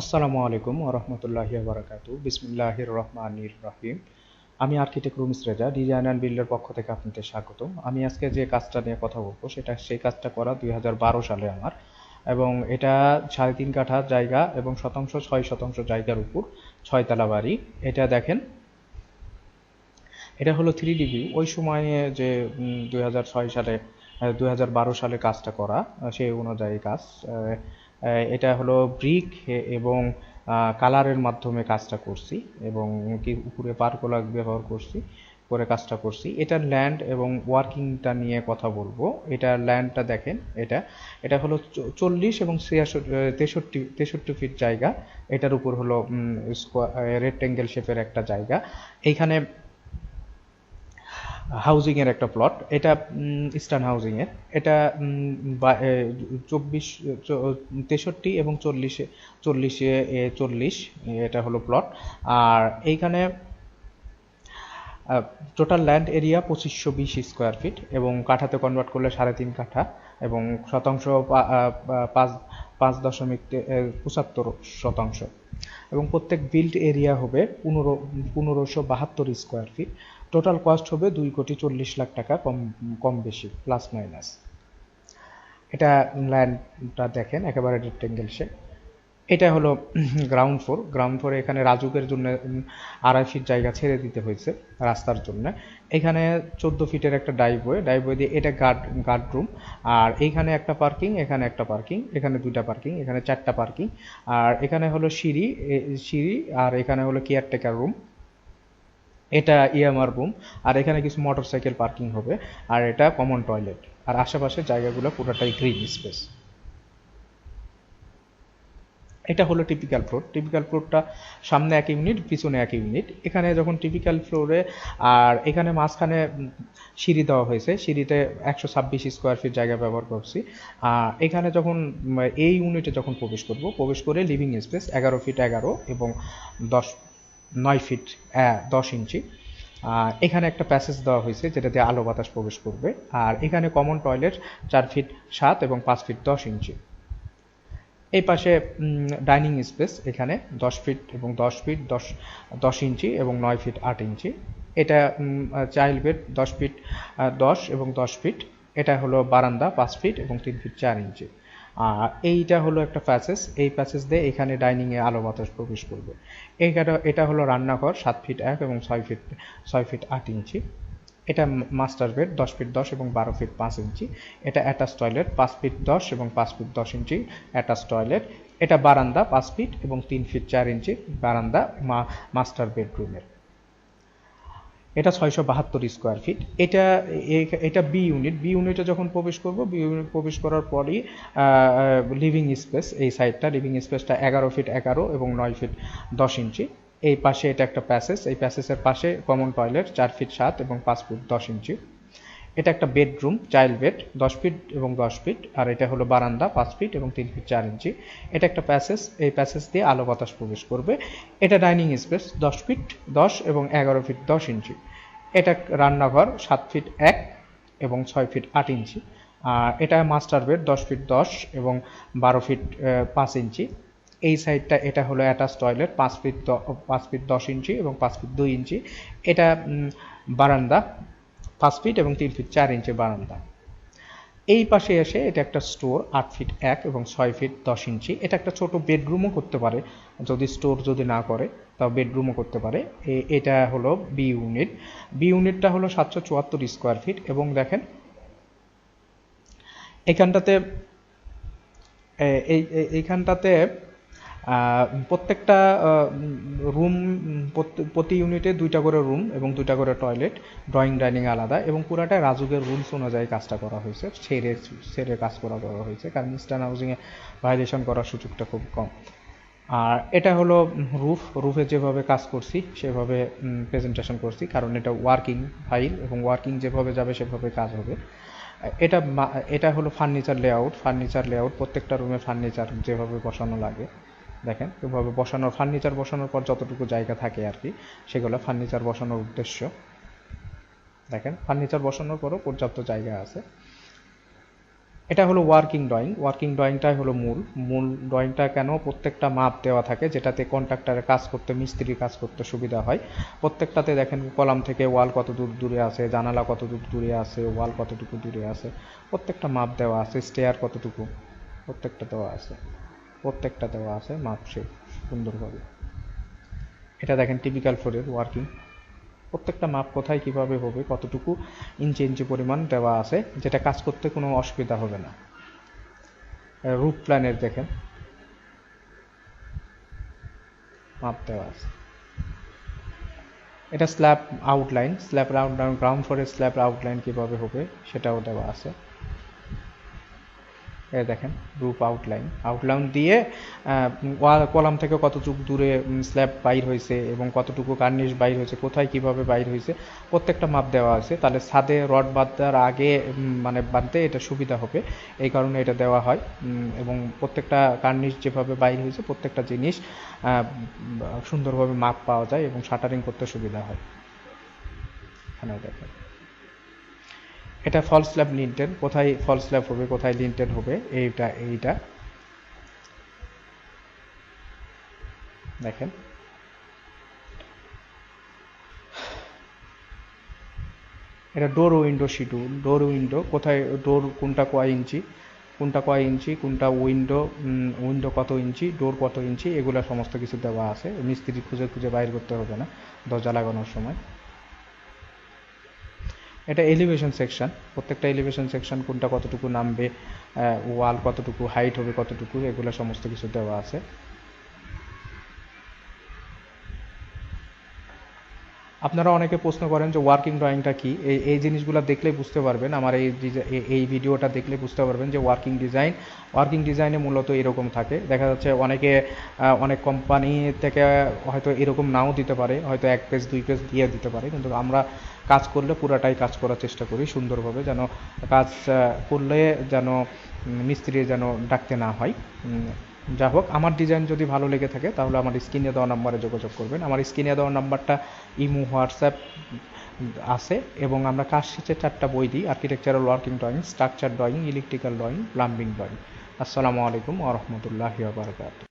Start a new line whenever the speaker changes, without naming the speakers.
আসসালামু আলাইকুম ওরহমতুল্লাহি বারাকাতু বিসমিল্লাহির রহমানির রহিম। আমি architect Rumis Reza design and বিল্ডের পক্ষ থেকে আপনাদের স্বাগতম। আমি আজকে যে কাজটা নিয়ে কথা বলব, সেটা সেই কাজটা করা দুই সালে আমার। এবং এটা সাড়ে তিন কাঠা জায়গা এবং শতাংশ, ছয় শতাংশ জায়গার উপর ছয়তলা বাড়ি। এটা দেখেন, এটা হলো থ্রি ভিউ। ওই সময়ে যে দুই হাজার ছয় সালে দুই হাজার বারো সালে কাজটা করা, সেই অনুযায়ী কাজ। এটা হলো ব্রিক এবং কালারের মাধ্যমে কাজটা করছি এবং কি উপরে পারকোলা ব্যবহার করছি করে কাজটা করছি। এটার ল্যান্ড এবং ওয়ার্কিংটা নিয়ে কথা বলব। এটা ল্যান্ডটা দেখেন, এটা এটা হলো চল্লিশ এবং তেষট্টি তেষট্টি ফিট জায়গা। এটার উপর হলো রেক্টেঙ্গেল শেপের একটা জায়গা। এইখানে হাউজিং এর একটা প্লট এটা ইস্টার্ন হাউজিং এর। এটা চব্বিশ তেষট্টি এবং চল্লিশে চল্লিশে চল্লিশ, এটা হলো প্লট আর এইখানে টোটাল ল্যান্ড এরিয়া পঁচিশশো বিশ স্কোয়ার ফিট এবং কাঠাতে কনভার্ট করলে সাড়ে তিন কাঠা এবং শতাংশ পাঁচ পাঁচ দশমিক পঁচাত্তর শতাংশ। এবং প্রত্যেক বিল্ড এরিয়া হবে পনেরো, পনেরোশো বাহাত্তর স্কোয়ার ফিট টোটাল কস্ট হবে দুই কোটি চল্লিশ লাখ টাকা কম কম বেশি প্লাস মাইনাস এটা ল্যান্ডটা দেখেন, একেবারে রেক্টেঙ্গেল শেপ এটা হলো গ্রাউন্ড ফ্লোর গ্রাউন্ড ফ্লোরে এখানে রাজুকের জন্য আড়াই ফিট জায়গা ছেড়ে দিতে হয়েছে রাস্তার জন্য। এখানে চোদ্দ ফিটের একটা ডাইবওয়ে ডাইবওয়ে দিয়ে এটা গার্ড গার্ড রুম আর এইখানে একটা পার্কিং এখানে একটা পার্কিং এখানে দুইটা পার্কিং এখানে চারটা পার্কিং আর এখানে হলো সিঁড়ি সিঁড়ি, আর এখানে হলো কেয়ারটেকার রুম এটা ইএমআর রুম আর এখানে কিছু মোটরসাইকেল পার্কিং হবে, আর এটা কমন টয়লেট আর আশেপাশে জায়গাগুলো পুরোটাই গ্রিন স্পেস এটা হলো টিপিক্যাল ফ্লোর টিপিক্যাল ফ্লোরটা সামনে এক ইউনিট পিছনে এক ইউনিট এখানে যখন টিপিক্যাল ফ্লোরে আর এখানে মাঝখানে সিঁড়ি দেওয়া হয়েছে, সিঁড়িতে একশো ছাব্বিশ স্কোয়ার ফিট জায়গা ব্যবহার করছি, আর এখানে যখন, এই ইউনিটে যখন প্রবেশ করব, প্রবেশ করে লিভিং স্পেস এগারো ফিট এগারো এবং দশ নয় ফিট দশ ইঞ্চি। এখানে একটা প্যাসেজ দেওয়া হয়েছে যেটা দিয়ে আলো বাতাস প্রবেশ করবে। আর এখানে কমন টয়লেট চার ফিট সাত এবং পাঁচ ফিট দশ ইঞ্চি। এই পাশে ডাইনিং স্পেস এখানে দশ ফিট এবং দশ ফিট, দশ দশ ইঞ্চি এবং নয় ফিট আট ইঞ্চি। এটা চাইল্ড বেড দশ ফিট দশ এবং দশ ফিট। এটা হলো বারান্দা পাঁচ ফিট এবং তিন ফিট চার ইঞ্চি। আর এইটা হলো একটা প্যাসেজ। এই প্যাসেজ দিয়ে এখানে ডাইনিংয়ে আলো বাতাস প্রবেশ করবে। এইটা এটা হলো রান্নাঘর, সাত ফিট এক এবং ছয় ফিট ছয় ফিট আট ইঞ্চি। এটা মাস্টার বেড, দশ ফিট দশ এবং বারো ফিট পাঁচ ইঞ্চি। এটা অ্যাটাচ টয়লেট, পাঁচ ফিট দশ এবং পাঁচ ফিট দশ ইঞ্চি অ্যাটাচ টয়লেট। এটা বারান্দা, পাঁচ ফিট এবং তিন ফিট চার ইঞ্চি বারান্দা মাস্টার বেডরুমের। এটা ছয়শো বাহাত্তর স্কোয়ার ফিট এটা এটা বি ইউনিট বি ইউনিটে যখন প্রবেশ করব বি ইউনিট প্রবেশ করার পরই লিভিং স্পেস এই সাইডটা লিভিং স্পেসটা এগারো ফিট এগারো এবং নয় ফিট দশ ইঞ্চি। এই পাশে এটা একটা প্যাসেজ এই প্যাসেজের পাশে কমন টয়লেট চার ফিট সাত এবং পাঁচ ফুট দশ ইঞ্চি। এটা একটা বেডরুম, চাইল্ড বেড, দশ ফিট এবং দশ ফিট, আর এটা হলো বারান্দা, পাঁচ ফিট এবং তিন ফিট চার ইঞ্চি। এটা একটা প্যাসেজ এই প্যাসেজ দিয়ে আলো বাতাস প্রবেশ করবে। এটা ডাইনিং স্পেস, দশ ফিট দশ এবং এগারো ফিট দশ ইঞ্চি। এটা রান্নাঘর, সাত ফিট এক এবং ছয় ফিট আট ইঞ্চি। আর এটা মাস্টার বেড, দশ ফিট দশ এবং বারো ফিট পাঁচ ইঞ্চি। এই সাইডটা, এটা হলো অ্যাটাচ টয়লেট, পাঁচ ফিট পাঁচ ফিট দশ ইঞ্চি এবং পাঁচ ফিট দুই ইঞ্চি। এটা বারান্দা পাঁচ ফিট এবং তিন ফিট চার ইঞ্চি বারান্দা। এই পাশে এসে এটা একটা স্টোর, আট ফিট এক এবং ছয় ফিট দশ ইঞ্চি। এটা একটা ছোট বেডরুমও করতে পারে। যদি স্টোর যদি না করে, তাও বেডরুমও করতে পারে। এটা হলো বি ইউনিট বি ইউনিটটা হলো সাতশো চুয়াত্তর স্কোয়ার ফিট এবং দেখেন, এখানটাতে এই এই- এইখানটাতে প্রত্যেকটা রুম, প্রতি ইউনিটে দুইটা করে রুম এবং দুইটা করে টয়লেট, ড্রয়িং, ডাইনিং আলাদা এবং পুরাটা রাজুকের রুলস অনুযায়ী কাজটা করা হয়েছে ছেড়ে ছেড়ে কাজ করা করা হয়েছে, কারণ ইস্টার্ন হাউজিংয়ে ভাইলেশন করার সুযোগটা খুব কম। আর এটা হলো রুফ রুফে যেভাবে কাজ করছি, সেভাবে প্রেজেন্টেশন করছি, কারণ এটা ওয়ার্কিং ফাইল এবং ওয়ার্কিং যেভাবে যাবে, সেভাবে কাজ হবে। এটা এটা হলো ফার্নিচার লেআউট ফার্নিচার লেআউট প্রত্যেকটা রুমে ফার্নিচার যেভাবে বসানো লাগে। দেখেন, এভাবে বসানোর ফার্নিচার বসানোর পর যতটুকু জায়গা থাকে আর কি, সেগুলো ফার্নিচার বসানোর উদ্দেশ্য। দেখেন ফার্নিচার বসানোর পরও পর্যাপ্ত জায়গা আছে। এটা হলো ওয়ার্কিং ড্রয়িং ওয়ার্কিং ড্রয়িংটাই হলো মূল। মূল ড্রয়িংটা কেন প্রত্যেকটা মাপ দেওয়া থাকে, যেটাতে কন্ট্রাক্টরের কাজ করতে, মিস্ত্রির কাজ করতে সুবিধা হয়। প্রত্যেকটাতে দেখেন, কলাম থেকে ওয়াল কত দূর দূরে আছে, জানালা কত দূর দূরে আছে ওয়াল কতটুকু দূরে আছে। প্রত্যেকটা মাপ দেওয়া আছে স্টেয়ার কতটুকু, প্রত্যেকটা দেওয়া আছে। প্রত্যেকটা দেওয়া আছে সে সুন্দরভাবে। এটা দেখেন টিপিক্যাল ফ্লোরের ওয়ার্কিং প্রত্যেকটা মাপ কোথায় কীভাবে হবে, কতটুকু ইঞ্চি ইঞ্চি পরিমাণ দেওয়া আছে, যেটা কাজ করতে কোনো অসুবিধা হবে না। রুট প্ল্যানের দেখেন। মাপ দেওয়া আছে। এটা slab outline slab outline ground ফ্লোরের স্ল্যাব আউটলাইন কীভাবে হবে, সেটাও দেওয়া আছে। দেখেন রূপ আউটলাইন আউটলাইন দিয়ে কলাম থেকে কতটুকু দূরে স্ল্যাব বাইর হয়েছে এবং কতটুকু কার্নিশ বাইর হয়েছে, কোথায় কীভাবে বাইর হয়েছে, প্রত্যেকটা মাপ দেওয়া আছে। তাহলে ছাদে রড বাঁধার আগে মানে বাঁধতে এটা সুবিধা হবে। এই কারণে এটা দেওয়া হয়। এবং প্রত্যেকটা কার্নিশ যেভাবে বাইর হয়েছে, প্রত্যেকটা জিনিস সুন্দরভাবে মাপ পাওয়া যায় এবং শাটারিং করতে সুবিধা হয়। এখানে দেখেন। এটা ফল স্ল্যাব লিন্টেন কোথায় ফল স্ল্যাব হবে, কোথায় লিন্টেন হবে, এইটা এইটা। দেখেন। এটা door window schedule door window কোথায় ডোর কোনটা কয় ইঞ্চি, কোনটা কয় ইঞ্চি, কোনটা উইন্ডো উইন্ডো কত ইঞ্চি ডোর কত ইঞ্চি, এগুলো সমস্ত কিছু দেওয়া আছে। মিস্ত্রি খুঁজে খুঁজে বাইর করতে হবে না, দরজা লাগানোর সময়। এটা এলিভেশন সেকশন প্রত্যেকটা এলিভেশন সেকশন কোনটা কতটুকু নামবে ওয়াল কতটুকু হাইট হবে কতটুকু, এগুলো সমস্ত কিছু দেওয়া আছে। আপনারা অনেকে প্রশ্ন করেন যে ওয়ার্কিং ড্রয়িংটা কি? এই এই জিনিসগুলো দেখলেই বুঝতে পারবেন। আমার এই- এই ভিডিওটা দেখলে বুঝতে পারবেন যে ওয়ার্কিং ডিজাইন ওয়ার্কিং ডিজাইনে মূলত এরকম থাকে। দেখা যাচ্ছে অনেকে অনেক কোম্পানি থেকে হয়তো এরকম নাও দিতে পারে, হয়তো এক পেজ দুই পেজ দিয়ে দিতে পারে। কিন্তু আমরা কাজ করলে পুরাটাই কাজ করার চেষ্টা করি সুন্দরভাবে যেন কাজ করলে যেন মিস্ত্রি যেন ডাকতে না হয়। যা হোক, আমার ডিজাইন যদি ভালো লেগে থাকে তাহলে আমার স্ক্রিনে দেওয়া নাম্বারে যোগাযোগ করবেন। আমার স্ক্রিনে দেওয়া নাম্বারটা ইমো, হোয়াটসঅ্যাপ আছে এবং আমরা কাজ শেষে চারটা বই দিই architectural working drawing structure drawing electrical drawing plumbing drawing আসসালামু আলাইকুম আ রহমতুল্লাহি বারকাত